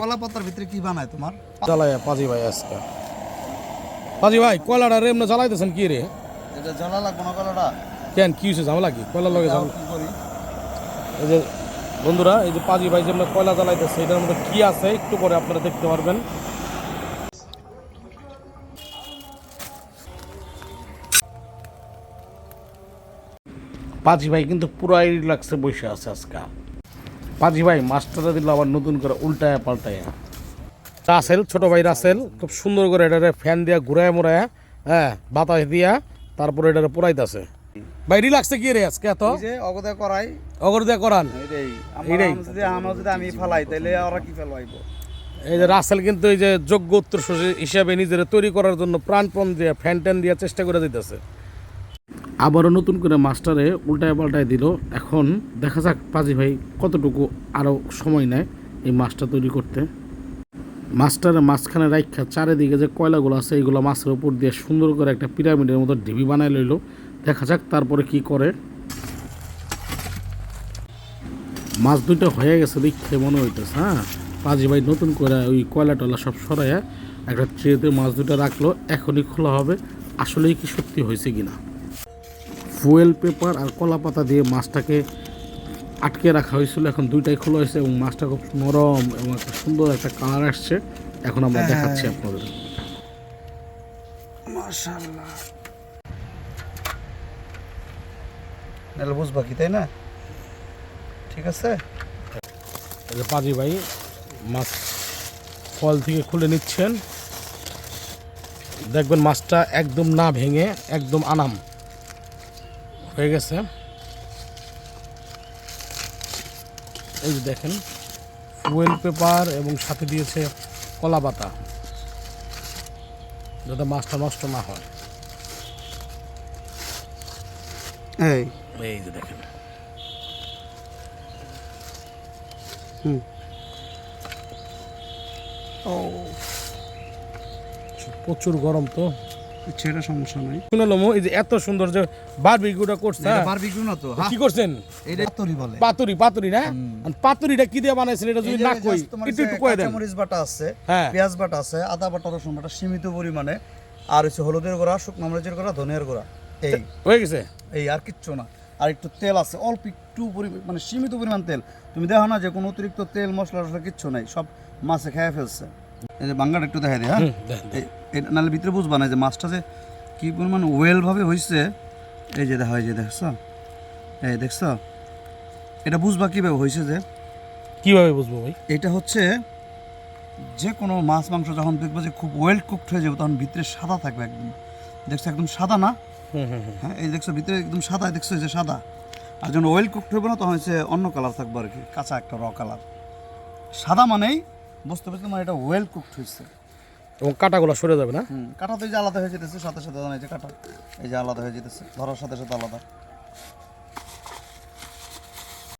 কলা পাতার ভিতরে কি বানায় তোমার? জ্বালায় পাজি ভাই আজকে। পাজি ভাই কয়লাটা রে এমনি জ্বালাইতেছেন কি রে? এটা জ্বালা লাগবে না কলাটা কেন কি হয়েছে ঝামেলা কি? কয়লার লগে ঝামেলা? এই যে বন্ধুরা এই যে পাজি ভাই যেমন কয়লা জ্বালাইতেছে এটার মধ্যে কি আছে একটু পরে আপনারা দেখতে পারবেন। পাজি ভাই কিন্তু পুরাই রিল্যাক্সে বসে আছে আজকে। পাজি ভাই মাস্টারটা দিল আবার নতুন করে উল্টায় পাল্টায়। রাসেল ছোট ভাই রাসেল খুব সুন্দর করে এটারে ফ্যান দিয়া ঘুরায় মোড়ায় হ্যাঁ বাতাস দিয়া তারপরে এটারে পুরাইতেছে ভাই রিল্যাক্সে কি রে আজকে এত? এই যে অগদা করাই। অগর দিয়া করান এটাই যদি আমার যদি আমি ফেলাই তাহলে ওরা কি ফেলাইব? এই যে রাসেল কিন্তু এই যে যোগ্য উত্তর হিসাবে নিজের তৈরি করার জন্য প্রাণপণ দিয়ে ফ্যান ট্যান দিয়ে চেষ্টা করে দিতেছে আবারও নতুন করে মাস্টারে উল্টায় পাল্টায় দিল। এখন দেখা যাক পাজি ভাই কতটুকু আরও সময় নেয় এই মাছটা তৈরি করতে। মাছটারে মাঝখানে রাখা চারিদিকে যে কয়লাগুলো আছে এইগুলো মাছের উপর দিয়ে সুন্দর করে একটা পিরামিডের মতো ঢিবি বানায় লইল। দেখা যাক তারপরে কি করে। মাছ দুইটা হয়ে গেছে দেখে মনে হইতেছে হ্যাঁ? পাজি ভাই নতুন করে ওই কয়লা টয়লা সব সরাইয়া একটা ট্রেতে মাছ দুটো রাখল, এখনই খোলা হবে। আসলেই কি সত্যি হয়েছে কিনা? ফুয়েল পেপার আর কলা পাতা দিয়ে মাছটাকে আটকে রাখা হয়েছিল। এখন দুইটাই খোলা হয়েছে এবং মাছটা খুব নরম এবং একটা সুন্দর একটা কালার আসছে। এখন আমরা দেখাচ্ছি আপনাদের। মাশাআল্লাহ। নাহলে বুঝবা কি তাই না? ঠিক আছে? পাজি ভাই মাছ ফল থেকে খুলে নিচ্ছেন। দেখবেন মাছটা একদম না ভেঙে একদম আনাম। হয়ে গেছে। এই যে দেখেন ফুয়েল পেপার এবং সাথে দিয়েছে কলা পাতা যাতে মাছটা নষ্ট না হয়। এই। এই যে দেখেন। ও প্রচুর গরম তো। ছেড়ে সমস্যা নাই। শুনলাম এই যে এত সুন্দর যে বারবিকিউটা করছে হ্যাঁ? বারবিকিউ না তো কি করছেন? এটা পাতুরি বলে। পাতুরি পাতুরি না? আর পাতুরিটা কি দিয়ে বানাইছেন এটা যদি না কই একটু একটু কয়ে দেন। কাঁচামরিচ বাটা আছে হ্যাঁ। পেঁয়াজ বাটা আছে আদা বাটা রসুন বাটা সীমিত পরিমাণে আর হচ্ছে হলুদের গুঁড়া শুকনো মরিচের গুঁড়া ধনিয়ার গুঁড়া এই। হয়ে গেছে? এই আর কিচ্ছু না। আর একটু তেল আছে অল্প একটু মানে সীমিত পরিমাণ তেল। তুমি দেখো না যে কোনো অতিরিক্ত তেল মশলা টসলা কিচ্ছু নাই সব মাছে খেয়ে ফেলছে। এই যে বাঙ্গাটা একটু দেখাই দিই হ্যাঁ? এটা নাহলে ভিতরে বুঝবা না যে মাছটা যে কি পরিমাণ ওয়েলভাবে হয়েছে এই যে দেখা যে দেখছ? এই দেখছ? এটা বুঝবা কীভাবে হয়েছে যে? কীভাবে বুঝব ভাই? এটা হচ্ছে যে কোনো মাছ মাংস যখন দেখব যে খুব ওয়েল কুকড হয়ে যাবে তখন ভিতরে সাদা থাকবে একদম। দেখছ একদম সাদা না। হ্যাঁ এই দেখছ ভিতরে একদম সাদা দেখছ যে সাদা। আর যখন ওয়েল কুকড হবে না তখন হচ্ছে অন্য কালার থাকবে আর কি কাঁচা একটা র কালার। সাদা মানেই বুঝতে পারছি মানে এটা ওয়েল কুকড হয়েছে এবং কাটাগুলো সরে যাবে না? কাটা তো এই যে আলাদা হয়ে যেতেছে, সাথে সাথে এই যে কাটা। এই যে আলাদা হয়ে যেতেছে, ধরার সাথে সাথে আলাদা।